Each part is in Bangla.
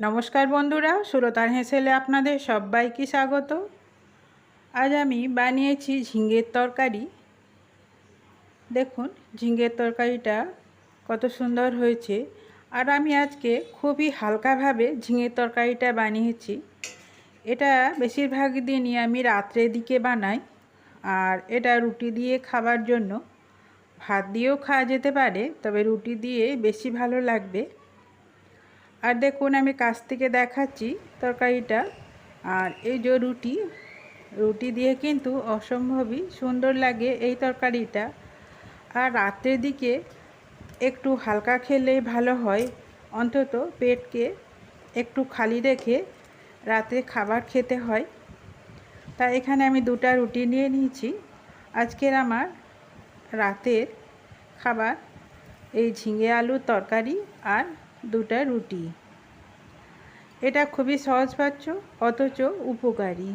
নমস্কার বন্ধুরা সুরতার হেসেলে আপনাদের সবাইকে স্বাগত। আজ আমি বানিয়েছি ঝিঙের তরকারি। দেখুন, ঝিঙের তরকারিটা কত সুন্দর হয়েছে। আর আমি আজকে খুবই হালকাভাবে ঝিঙের তরকারিটা বানিয়েছি। এটা বেশিরভাগ দিনই আমি রাত্রের দিকে বানাই। আর এটা রুটি দিয়ে খাবার জন্য। ভাত দিয়েও খাওয়া যেতে পারে, তবে রুটি দিয়ে বেশি ভালো লাগবে। আর দেখুন আমি কাছ থেকে দেখাচ্ছি তরকারিটা। আর এই যে রুটি রুটি দিয়ে কিন্তু অসম্ভবই সুন্দর লাগে এই তরকারিটা। আর রাতের দিকে একটু হালকা খেলে ভালো হয়, অন্তত পেটকে একটু খালি রেখে রাতে খাবার খেতে হয়। তা এখানে আমি দুটা রুটি নিয়ে নিয়েছি। আজকের আমার রাতের খাবার এই ঝিঙে আলুর তরকারি আর দুটা রুটি। এটা খুবই সহজপাচ্য অথচ উপকারী।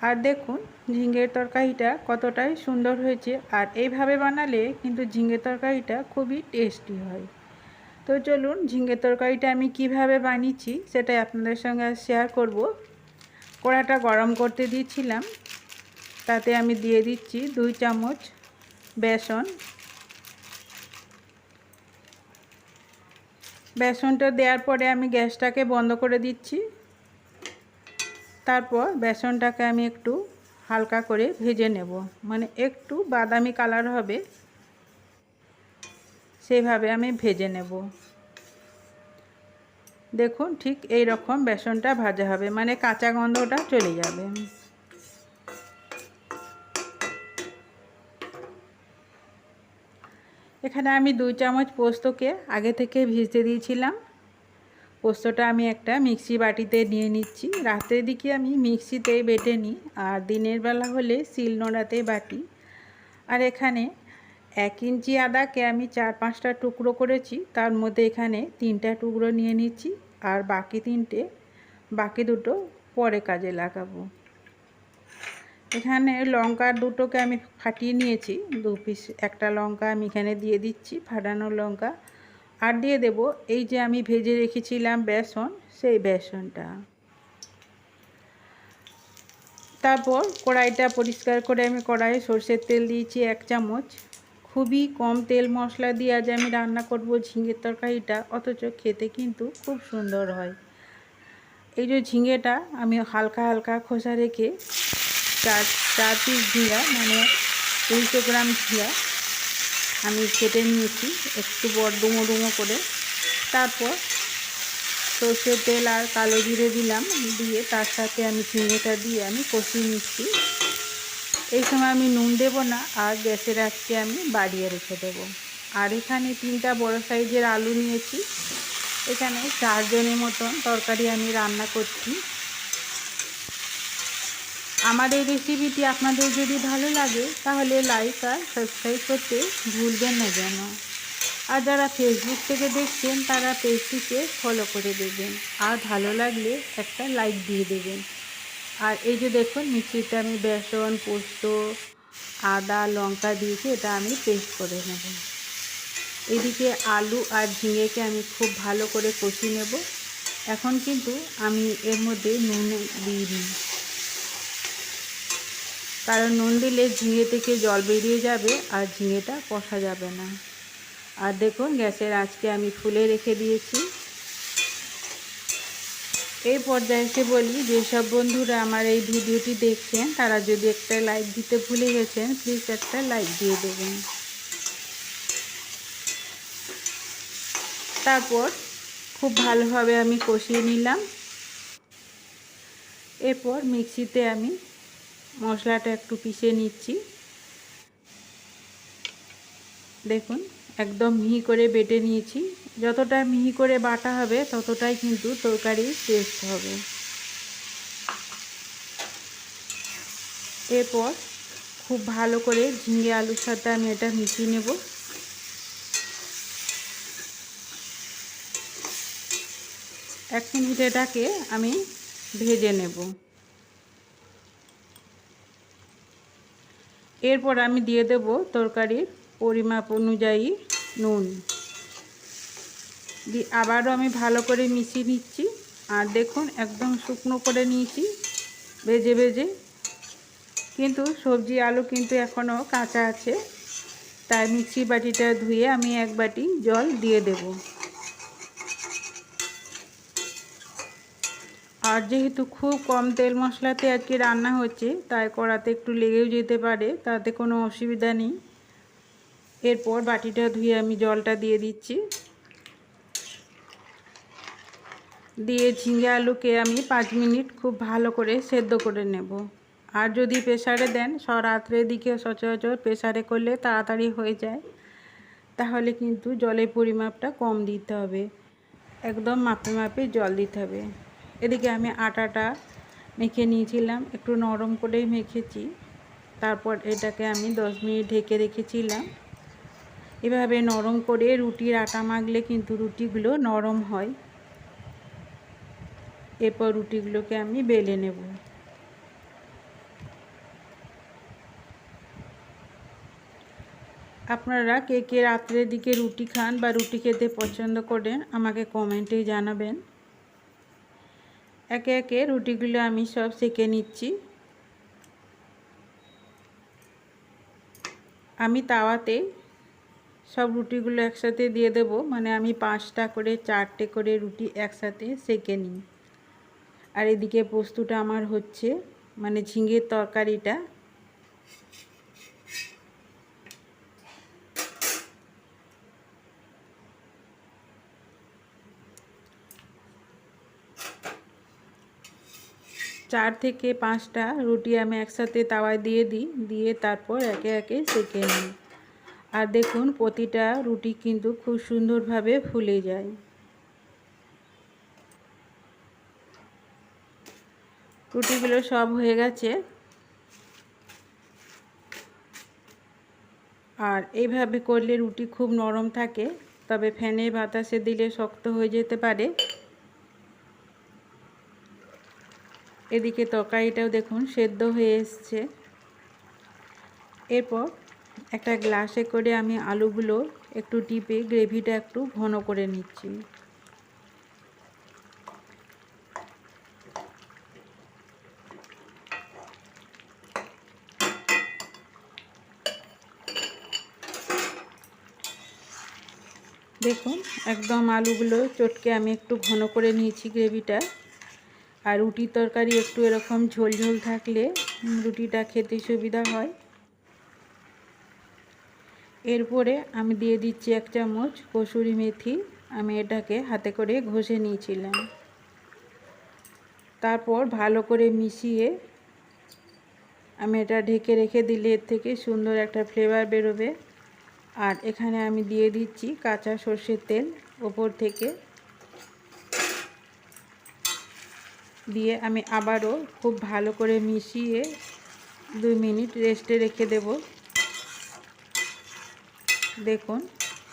আর দেখুন, ঝিঙের তরকারিটা কতটাই সুন্দর হয়েছে। আর এইভাবে বানালে কিন্তু ঝিঙের তরকারিটা খুবই টেস্টি হয়। তো চলুন, ঝিঙের তরকারিটা আমি কীভাবে বানিয়েছি সেটাই আপনাদের সঙ্গে শেয়ার করব। কড়াটা গরম করতে দিয়েছিলাম। তাতে আমি দিয়ে দিচ্ছি দুই চামচ বেসন। বেসনটা দেওয়ার পরে আমি গ্যাসটাকে বন্ধ করে দিচ্ছি। তারপর বেসনটাকে আমি একটু হালকা করে ভেজে নেব। মানে একটু বাদামি কালার হবে সেইভাবে আমি ভেজে নেব। দেখুন ঠিক এই রকম বেসনটা ভাজা হবে মানে কাঁচা গন্ধটা চলে যাবে। এখানে আমি দুই চামচ পোস্তকে আগে থেকে ভিজতে দিয়েছিলাম। পোস্তটা আমি একটা মিক্সি বাটিতে নিয়ে নিচ্ছি। রাতের দিকে আমি মিক্সিতে বেটে নিই আর দিনের বেলা হলে শিল নোড়াতে বাটি। আর এখানে এক ইঞ্চি আদাকে আমি চার পাঁচটা টুকরো করেছি। তার মধ্যে এখানে তিনটা টুকরো নিয়ে নিচ্ছি। আর বাকি তিনটে, বাকি দুটো পরে কাজে লাগাবো। এখানে লঙ্কা দুটোকে আমি ফাটিয়ে নিয়েছি, দু পিস। একটা লঙ্কা আমি এখানে দিয়ে দিচ্ছি, ফাটানো লঙ্কা। আর দিয়ে দেব, এই যে আমি ভেজে রেখেছিলাম বেসন, সেই বেসনটা। তারপর কড়াইটা পরিষ্কার করে আমি কড়াইয়ে সর্ষের তেল দিয়েছি এক চামচ। খুবই কম তেল মশলা দিয়ে আজ আমি রান্না করব ঝিঙের তরকারিটা, অথচ খেতে কিন্তু খুব সুন্দর হয়। এই যে ঝিঙেটা আমি হালকা হালকা খোসা রেখে চার চার পিস ঝিঙা মানে দুইশো গ্রাম ঝিঙা আমি কেটে নিয়েছি, একটু বড় ডুমো ডুমো করে। তারপর সর্ষের তেল আর কালো জিরে দিলাম, দিয়ে তার সাথে আমি ঝিঙেটা দিয়ে আমি কষিয়ে নিচ্ছি। এই সময় আমি নুন দেব না, আর গ্যাসের আজকে আমি বাড়িয়ে রেখে দেব। আর এখানে তিনটা বড় সাইজের আলু নিয়েছি। এখানে চারজনের মতন তরকারি আমি রান্না করছি। আমার এই রেসিপিটি আপনাদের যদি ভালো লাগে, তাহলে লাইক আর সাবস্ক্রাইব করতে ভুলবেন না যেন। আর যারা ফেসবুক থেকে দেখছেন, তারা পেজটিকে ফলো করে দেবেন। আর ভালো লাগলে একটা লাইক দিয়ে দেবেন। আর এই যে দেখুন, মিক্সিতে আমি বেসন, পোস্ত, আদা, লঙ্কা দিয়েছি, এটা আমি পেস্ট করে নেব। এদিকে আলু আর ঝিঙেকে আমি খুব ভালো করে কষিয়ে নেব। এখন কিন্তু আমি এর মধ্যে নুন দিয়ে দিই। কারণ নুন দিলে ঝিঙে থেকে জল বেরিয়ে যাবে আর ঝিঙেটা কষা যাবে না। আর দেখুন, গ্যাসের আজকে আমি ফুলে রেখে দিয়েছি। এই পর্যায়ে এসে বলি, যেসব বন্ধুরা আমার এই ভিডিওটি দেখছেন, তারা যদি একটা লাইক দিতে ভুলে গেছেন প্লিজ একটা লাইক দিয়ে দেবেন। তারপর খুব ভালোভাবে আমি কষিয়ে নিলাম। এরপর মিক্সিতে আমি মশলাটা একটু পিষে নিচ্ছি। দেখুন, একদম মিহি করে বেটে নিয়েছি। যতটা মিহি করে বাটা হবে, ততটাই কিন্তু তরকারি টেস্ট হবে। এরপর খুব ভালো করে ঝিঙে আলুর সাথে আমি এটা মিশিয়ে নেব। এক মিনিট এটাকে আমি ভেজে নেব। এরপর আমি দিয়ে দেব তরকারির পরিমাপ অনুযায়ী নুন। দিয়ে আবারও আমি ভালো করে মিশিয়ে নিচ্ছি। আর দেখুন, একদম শুকনো করে নিয়েছি, ভেজে ভেজে। কিন্তু সবজি আলু কিন্তু এখনও কাঁচা আছে। তাই মিক্সি বাটিটা ধুয়ে আমি এক বাটি জল দিয়ে দেব। আর যেহেতু খুব কম তেল মশলাতে আজকে রান্না হচ্ছে, তাই কড়াতে একটু লেগেও যেতে পারে, তাতে কোনো অসুবিধা নেই। এরপর বাটিটা ধুয়ে আমি জলটা দিয়ে দিচ্ছি। দিয়ে ঝিঙে আলুকে আমি পাঁচ মিনিট খুব ভালো করে সেদ্ধ করে নেব। আর যদি প্রেসারে দেন রাত্রের দিকে সচরাচর প্রেসারে করলে তাড়াতাড়ি হয়ে যায়। তাহলে কিন্তু জলের পরিমাপটা কম দিতে হবে। একদম মাপে মাপে জল দিতে হবে। এদিকে আমি আটাটা মেখে নিয়েছিলাম, একটু নরম করেই মেখেছি। তারপর এটাকে আমি দশ মিনিট ঢেকে রেখেছিলাম। এভাবে নরম করে রুটির আটা মাখলে কিন্তু রুটিগুলো নরম হয়। এরপর রুটিগুলোকে আমি বেলে নেব। আপনারা কে কে রাত্রের দিকে রুটি খান বা রুটি খেতে পছন্দ করেন, আমাকে কমেন্টে জানাবেন। একে একে রুটিগুলো আমি সব সেঁকে নিচ্ছি। আমি তাওয়াতে সব রুটিগুলো একসাথে দিয়ে দেব মানে আমি পাঁচটা করে, চারটে করে রুটি একসাথে সেঁকে নিই। আর এদিকে পোস্তটা আমার হচ্ছে মানে ঝিঙের তরকারিটা। চার থেকে পাঁচটা রুটি আমি একসাথে তাওয়ায় দিয়ে দিই, দিয়ে তারপর একে একে সেঁকে নিই। আর দেখুন, প্রতিটা রুটি কিন্তু খুব সুন্দরভাবে ফুলে যায়। রুটিগুলো সব হয়ে গেছে। আর এইভাবে করলে রুটি খুব নরম থাকে, তবে ফ্যানে বাতাসে দিলে শক্ত হয়ে যেতে পারে। এদিকে তরকারিটাও দেখুন সেদ্ধ হয়ে এসছে। এরপর একটা গ্লাসে করে আমি আলুগুলো একটু টিপে গ্রেভিটা একটু ঘন করে নিচ্ছি। দেখুন একদম আলুগুলো চটকে আমি একটু ঘন করে নিয়েছি গ্রেভিটা। আর রুটির তরকারি একটু এরকম ঝোল ঝোল থাকলে রুটিটা খেতে সুবিধা হয়। এরপরে আমি দিয়ে দিচ্ছি এক চামচ কসুরি মেথি। আমি এটাকে হাতে করে ঘষে নিয়েছিলাম। তারপর ভালো করে মিশিয়ে আমি এটা ঢেকে রেখে দিলে এর থেকে সুন্দর একটা ফ্লেভার বেরোবে। আর এখানে আমি দিয়ে দিচ্ছি কাঁচা সর্ষের তেল ওপর থেকে। দিয়ে আমি আবারও খুব ভালো করে মিশিয়ে দুই মিনিট রেস্টে রেখে দেব। দেখুন,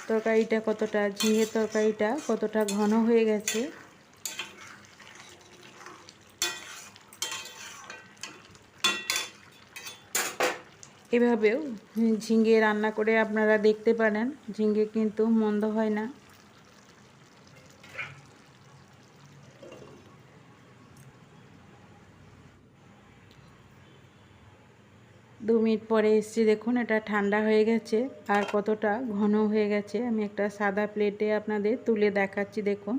তরকারিটা কতটা, ঝিঙের তরকারিটা কতটা ঘন হয়ে গেছে। এভাবেও ঝিঙে রান্না করে আপনারা দেখতে পারেন, ঝিঙে কিন্তু মন্দ হয় না। দু মিনিট পরে এসছি। দেখুন, এটা ঠান্ডা হয়ে গেছে আর কতটা ঘন হয়ে গেছে। আমি একটা সাদা প্লেটে আপনাদের তুলে দেখাচ্ছি, দেখুন।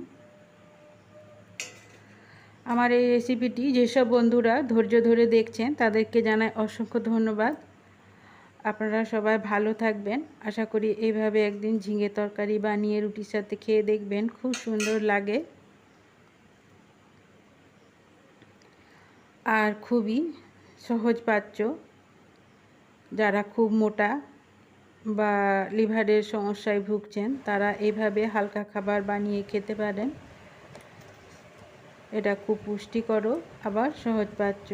আমার এই রেসিপিটি যেসব বন্ধুরা ধৈর্য ধরে দেখছেন, তাদেরকে জানাই অসংখ্য ধন্যবাদ। আপনারা সবাই ভালো থাকবেন। আশা করি এইভাবে একদিন ঝিঙে তরকারি বানিয়ে রুটির সাথে খেয়ে দেখবেন। খুব সুন্দর লাগে। আর খুবই সহজ পাচ্য যারা খুব মোটা বা লিভারের সমস্যায় ভুগছেন, তারা এভাবে হালকা খাবার বানিয়ে খেতে পারেন। এটা খুব পুষ্টিকরও, আবার সহজপাচ্য।